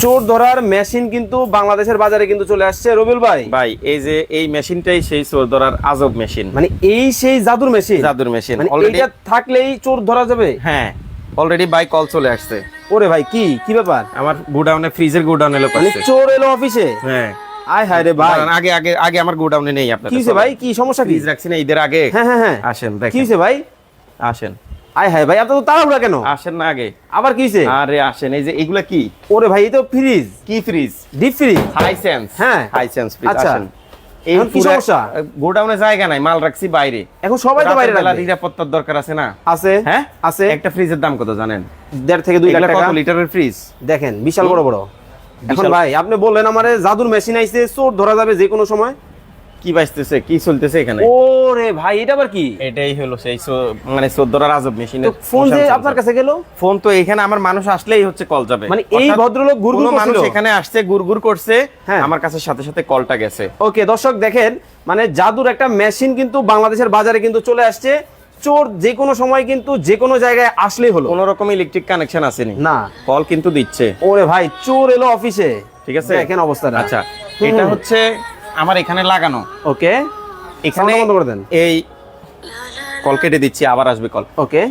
চোর ধরার মেশিন কিন্তু বাংলাদেশের বাজারে কিন্তু চলে আসছে। রবিউল ভাই? ভাই এই যে এই মেশিনটাই সেই চোর ধরার আজব মেশিন। মানে এই সেই জাদুর মেশিন? জাদুর মেশিন। মানে এটা থাকলেই চোর ধরা যাবে? হ্যাঁ অলরেডি বাই কল চলে আসছে। ওরে ভাই কি কি ব্যাপার? আমার গোডাউনে ফ্রিজের গোডাউনে এলো মানে চোর এলো অফিসে? হ্যাঁ। আয় হায় রে ভাই। আগে আগে আগে আমার গোডাউনে নেই আপনার কি হয়েছে ভাই? কি সমস্যা কি? ফ্রিজ রাখছি না ঈদের আগে। হ্যাঁ হ্যাঁ হ্যাঁ। আসেন দেখেন। হয়েছে ভাই? আসেন। আয় হায় ভাই আপনার তো তাড়াহুড়া কেন? আসেন না আগে। আবার কি আরে আসেন এই যে এগুলা কি? ওরে ভাই এই তো ফ্রিজ কি fridge deep fridge Hisense হ্যাঁ। হাই সেন্স ফ্রিজ আচ্ছা। আসেন। এখন কি সমস্যা? গোডাউনে জায়গা নাই মাল রাখছি বাইরে। এখন সবাই তো বাইরে রাখবে। নিরাপত্তার দরকার আছে না? আছে হ্যাঁ? আছে। একটা ফ্রিজের দাম কত জানেন? দেড় থেকে দুই লাখ টাকা। কত লিটারের ফ্রিজ দেখেন বিশাল বড় বড়। এখন ভাই আপনি বললেন আমারে জাদুর মেশিন আইছে চোর ধরা যাবে যে কোনো সময়। কি বাজতেছে কি চলতেছে এখানে? ওরে ভাই এটা আবার কি? এটাই হলো সেই মানে চোদ্দরার আজব তো মেশিনের ফোন যে আপনার কাছে গেল? ফোন তো এখানে আমার মানুষ আসলেই হচ্ছে কল যাবে। মানে এই ভদ্রলোক কোনো মানুষ এখানে আসছে গুড়গুড় করছে হ্যাঁ। আমার কাছে সাথে সাথে কলটা গেছে। ওকে দর্শক দেখেন মানে জাদুর একটা মেশিন কিন্তু বাংলাদেশের বাজারে কিন্তু চলে আসছে। চোর যে কোনো সময় কিন্তু যে কোনো জায়গায় আসলেই হলো। কোনো রকম ইলেকট্রিক কানেকশন আসেনি। না। কল কিন্তু দিচ্ছে। ওরে ভাই চোর এলো অফিসে। ঠিক আছে? দেখেন অবস্থাটা। আচ্ছা এটা হচ্ছে আমার এখানে লাগানো। ওকে এখানে বন্ধ করে দেন। এই কল কেটে দিচ্ছি আবার আসবে কল। ওকে